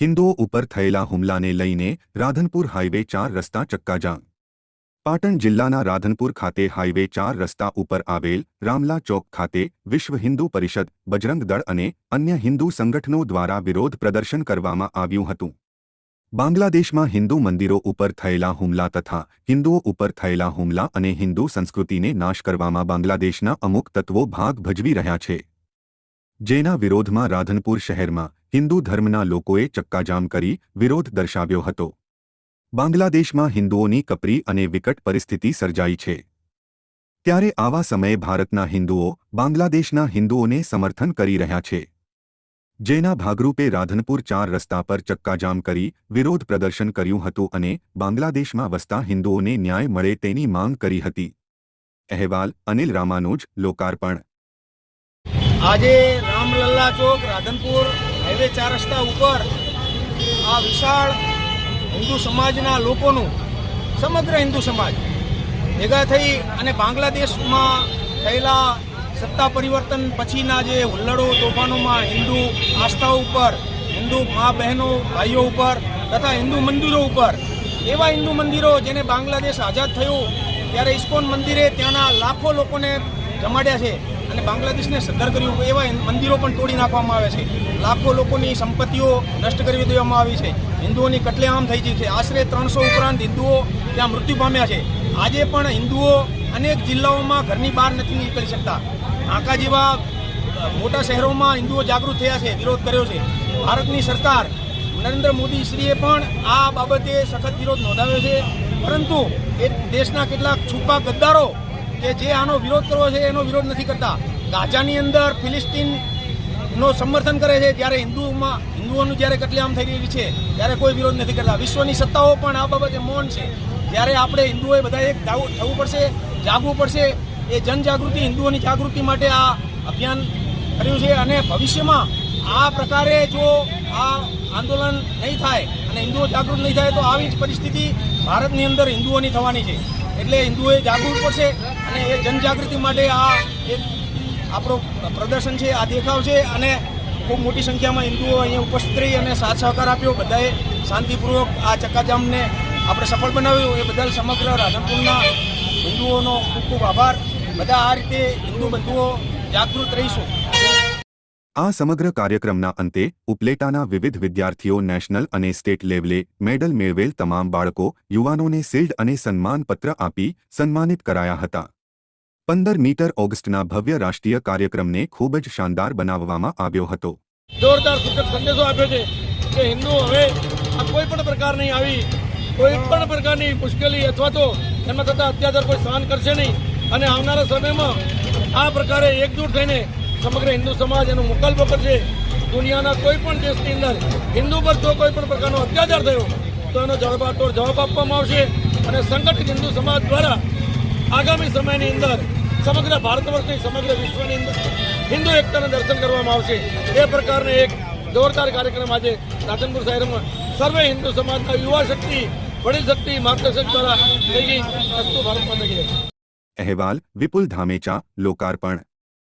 હિન્દુઓ ઉપર થયેલા હુમલાને લઈને રાધનપુર હાઈવે ચાર રસ્તા ચક્કાજામ. પાટણ જિલ્લાના રાધનપુર ખાતે હાઈવે ચાર રસ્તા ઉપર આવેલ રામલા ચોક ખાતે વિશ્વ હિન્દુ પરિષદ, બજરંગ દળ અને અન્ય હિન્દુ સંગઠનો દ્વારા વિરોધ પ્રદર્શન કરવામાં આવ્યું હતું. બાંગ્લાદેશમાં હિન્દુ મંદિરો ઉપર થયેલા હુમલા તથા હિન્દુઓ ઉપર થયેલા હુમલા અને હિન્દુ સંસ્કૃતિને નાશ કરવામાં બાંગ્લાદેશના અમુક તત્વો ભાગ ભજવી રહ્યા છે. જેના વિરોધમાં રાધનપુર શહેરમાં હિન્દુ ધર્મના લોકોએ ચક્કાજામ કરી વિરોધ દર્શાવ્યો હતો. બાંગ્લાદેશમાં હિન્દુઓની કપરી અને વિકટ પરિસ્થિતિ સર્જાઈ છે. ત્યારે આવા સમયે ભારતના હિન્દુઓ બાંગ્લાદેશના હિન્દુઓને સમર્થન કરી રહ્યા છે. જેના ભાગરૂપે રાધનપુર ચાર રસ્તા પર ચક્કાજામ કરી વિરોધ પ્રદર્શન કર્યું હતું અને બાંગ્લાદેશમાં વસતા હિન્દુઓને ન્યાય મળે તેની માંગ કરી હતી. અહેવાલ અનિલ રામાનુજ, લોકાર્પણ. આજે રામલલ્લા ચોક, રાધનપુર હાઈવે ચાર રસ્તા ઉપર આ વિશાળ હિન્દુ સમાજના લોકોનું, સમગ્ર હિન્દુ સમાજ ભેગા થઈ અને બાંગ્લાદેશમાં થયેલા સત્તા પરિવર્તન પછીના જે હુલ્લડો તોફાનોમાં હિન્દુ આસ્થા ઉપર, હિન્દુ મા બહેનો, ભાઈઓ ઉપર તથા હિન્દુ મંદિરો ઉપર, એવા હિન્દુ મંદિરો જેને બાંગ્લાદેશ આઝાદ થયું, ત્યારે ઇસ્કોન મંદિરે ત્યાંના લાખો લોકોને જમાડ્યા છે. અને બાંગ્લાદેશને સદ્ધર કર્યું એવા મંદિરો પણ તોડી નાખવામાં આવે છે. લાખો લોકોની સંપત્તિઓ નષ્ટ કરી દેવામાં આવી છે. હિન્દુઓની કટલેઆમ થઈ ગઈ છે. આશરે ત્રણસો ઉપરાંત હિન્દુઓ ત્યાં મૃત્યુ પામ્યા છે. આજે પણ હિન્દુઓ અનેક જિલ્લાઓમાં ઘરની બહાર નથી નીકળી શકતા. ઢાંકા જેવા મોટા શહેરોમાં હિન્દુઓ જાગૃત થયા છે, વિરોધ કર્યો છે. ભારતની સરકાર નરેન્દ્ર મોદી શ્રીએ પણ આ બાબતે સખત વિરોધ નોંધાવ્યો છે. પરંતુ એ દેશના કેટલાક છુપા ગદ્દારો કે જે આનો વિરોધ કરવો છે એનો વિરોધ નથી કરતા. ગાઝાની અંદર ફિલિસ્તીન નો સમર્થન કરે છે જ્યારે હિન્દુઓમાં, હિન્દુઓનું જ્યારે કતલેઆમ થઈ રહી છે, ત્યારે કોઈ વિરોધ નથી કરતા. વિશ્વની સત્તાઓ પણ આ બાબતે મૌન છે. જ્યારે આપણે હિન્દુઓએ બધા એક થવું પડશે, જાગવું પડશે, એ જનજાગૃતિ, હિન્દુઓની જાગૃતિ માટે આ અભિયાન કર્યું છે અને ભવિષ્યમાં આ પ્રકારે જો આ આંદોલન નહીં થાય અને હિન્દુઓ જાગૃત નહીં થાય, તો આવી જ પરિસ્થિતિ ભારતની અંદર હિન્દુઓની થવાની છે. એટલે હિન્દુઓએ જાગૃત પડશે અને એ જનજાગૃતિ માટે આ એક આપણો પ્રદર્શન છે, આ દેખાવ છે અને ખૂબ મોટી સંખ્યામાં હિન્દુઓ અહીંયા ઉપસ્થિત રહી અને સાથ સહકાર આપ્યો. બધાએ શાંતિપૂર્વક આ ચક્કાજામને આપણે સફળ બનાવ્યું. એ બદલ સમગ્ર રાધનપુરના હિન્દુઓનો ખૂબ ખૂબ આભાર. બધા આ રીતે હિન્દુ બંધુઓ જાગૃત રહીશું. આ સમગ્ર કાર્યક્રમના અંતે ઉપલેટાના વિવિધ વિદ્યાર્થીઓ નેશનલ અને સ્ટેટ લેવલે મેડલ મેળવેલ તમામ બાળકો, યુવાનોને શિલ્ડ અને સન્માનપત્ર આપી સન્માનિત કરાયા હતા. પંદર મીટર ઓગસ્ટના ભવ્ય રાષ્ટ્રીય કાર્યક્રમને ખૂબ જ શાનદાર બનાવવામાં આવ્યો હતો. જોરદાર સૂચક સંદેશો આપ્યો છે કે હિન્દુ હવે કોઈ પણ પ્રકારની આવી. કોઈ પણ પ્રકારની મુશ્કેલી અથવા તો એમાં થતા અત્યાચાર કોઈ સહન કરશે નહીં. અને આવનારા સમયમાં આ પ્રકારે એકજૂટ થઈને સમગ્ર હિન્દુ સમાજ એનો મુકલ્પ કરશે. દુનિયાના કોઈ પણ દેશની અંદર હિન્દુ પર જો કોઈ પણ પ્રકારનો અત્યાચાર થયો, તો એનો જવાબ જવાબ આપવામાં આવશે. અને સંગઠિત હિન્દુ સમાજ દ્વારા આગામી સમયની અંદર સમગ્ર ભારત વર્ષની સમગ્ર વિશ્વની અંદર હિન્દુ એકતાના દર્શન કરવામાં આવશે. એ પ્રકારનો એક જોરદાર કાર્યક્રમ આજે રાધનપુર શહેરમાં સર્વે હિન્દુ સમાજના યુવા શક્તિ, વડીલ શક્તિ, માર્ગદર્શક દ્વારા અહેવાલ વિપુલ ધામેચા, લોકાર્પણ.